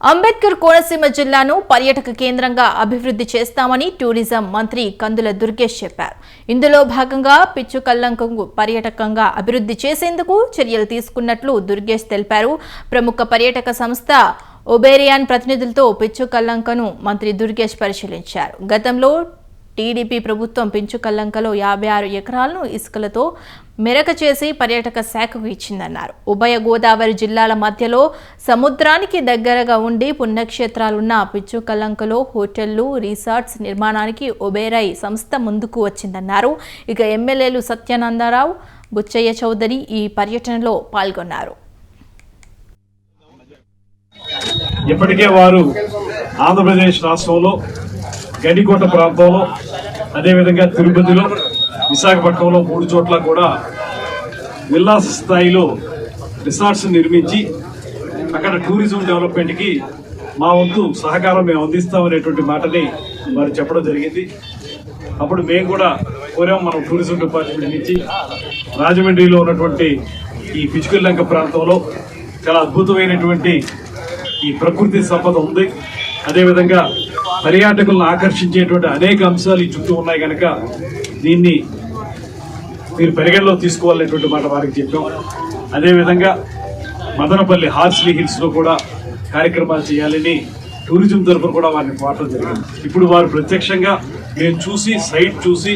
అంబేద్కర్ కోనసీమ జిల్లాను పర్యాటక కేంద్రంగా అభివృద్ధి చేస్తామని టూరిజం మంత్రి కందుల దుర్గేష్ చెప్పారు. ఇందులో భాగంగా పిచ్చుకల్లంకు పర్యాటకంగా అభివృద్ధి చేసేందుకు చర్యలు తీసుకున్నట్లు దుర్గేష్ తెలిపారు. ప్రముఖ పర్యాటక సంస్థ ఒబేరియాన్ ప్రతినిధులతో పిచ్చుకల్లంకను మంత్రి దుర్గేష్ పరిశీలించారు. గతంలో టీడీపీ ప్రభుత్వం పెంచుకల్లంకలో యాభై ఆరు ఎకరాలను ఇసుకలతో మెరక చేసి పర్యాటక శాఖకు ఇచ్చిందన్నారు. ఉభయ గోదావరి జిల్లాల మధ్యలో సముద్రానికి దగ్గరగా ఉండి పుణ్యక్షేత్రాలున్న పిచ్చుకల్లంకలో హోటళ్ళు రిసార్ట్స్ నిర్మాణానికి ఒబేరై సంస్థ ముందుకు వచ్చిందన్నారు. ఇక ఎమ్మెల్యేలు సత్యానందరావు బుచ్చయ్య చౌదరి ఈ పర్యటనలో పాల్గొన్నారు. ఇప్పటికే వారు ఆంధ్రప్రదేశ్ రాష్ట్రంలో గడికోట ప్రాంతంలో అదేవిధంగా తిరుపతిలో విశాఖపట్నంలో మూడు చోట్ల కూడా విల్లాస స్థాయిలో రిసార్ట్స్ నిర్మించి అక్కడ టూరిజం డెవలప్మెంట్కి మా వంతు సహకారం మేము అందిస్తామనేటువంటి మాటని వారు చెప్పడం జరిగింది. అప్పుడు మేము కూడా కోరాం మనం టూరిజం డిపార్ట్మెంట్ నుంచి రాజమండ్రిలో ఉన్నటువంటి ఈ పిచుకల్లంక ప్రాంతంలో చాలా అద్భుతమైనటువంటి ఈ ప్రకృతి సంపద ఉంది. అదేవిధంగా పర్యాటకులను ఆకర్షించేటువంటి అనేక అంశాలు ఈ చుట్టూ ఉన్నాయి కనుక దీన్ని మీరు పరిగణలో తీసుకోవాలనేటువంటి మాట వారికి చెప్పాం. అదేవిధంగా మదనపల్లి హార్స్లీ హిల్స్లో కూడా కార్యక్రమాలు చేయాలని టూరిజం తరఫున కూడా వారిని కోరడం జరిగింది. ఇప్పుడు వారు ప్రత్యక్షంగా మేము చూసి సైట్ చూసి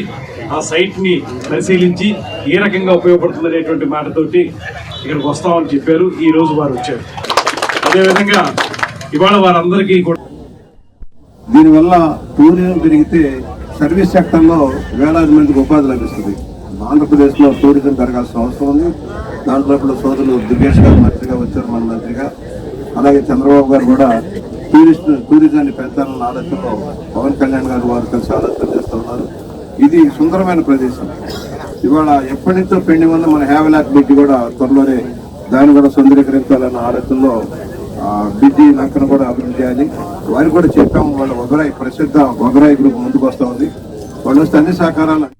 ఆ సైట్ని పరిశీలించి ఏ రకంగా ఉపయోగపడుతుంది అనేటువంటి మాటతోటి ఇక్కడికి వస్తామని చెప్పారు. ఈ రోజు వారు వచ్చారు. అదేవిధంగా ఇవాళ వారందరికీ కూడా దీనివల్ల టూరిజం పెరిగితే సర్వీస్ సెక్టర్లో వేలాది మందికి ఉపాధి లభిస్తుంది. ఆంధ్రప్రదేశ్లో టూరిజం పెరగాల్సిన అవసరం ఉంది. దాంట్లో ఇప్పుడు సోదరులు దుర్గేష్ గారు మంత్రిగా వచ్చారు మన మంత్రిగా. అలాగే చంద్రబాబు గారు కూడా టూరిస్ట్ టూరిజాన్ని పెంచాలన్న ఆలోచనలో పవన్ కళ్యాణ్ గారు వారు కలిసి ఆలోచన చేస్తున్నారు ఇది సుందరమైన ప్రదేశం. ఇవాళ ఎప్పటి నుంచో పెండింగ్ ఉన్న మన హ్యావలాక్ బ్రిడ్జ్ కూడా త్వరలోనే దాన్ని కూడా సుందరీకరించాలన్న ఆలోచనలో ఆ, బ్రిడ్జి లంకను కూడా అభివృద్ధి చేయాలి. వారికి కూడా చెప్పాము వాళ్ళ వగరాయి ప్రసిద్ధ వగరాయి గ్రూప్ ముందుకు వస్తూ ఉంది వాళ్ళు వస్తే అన్ని సహకారాలు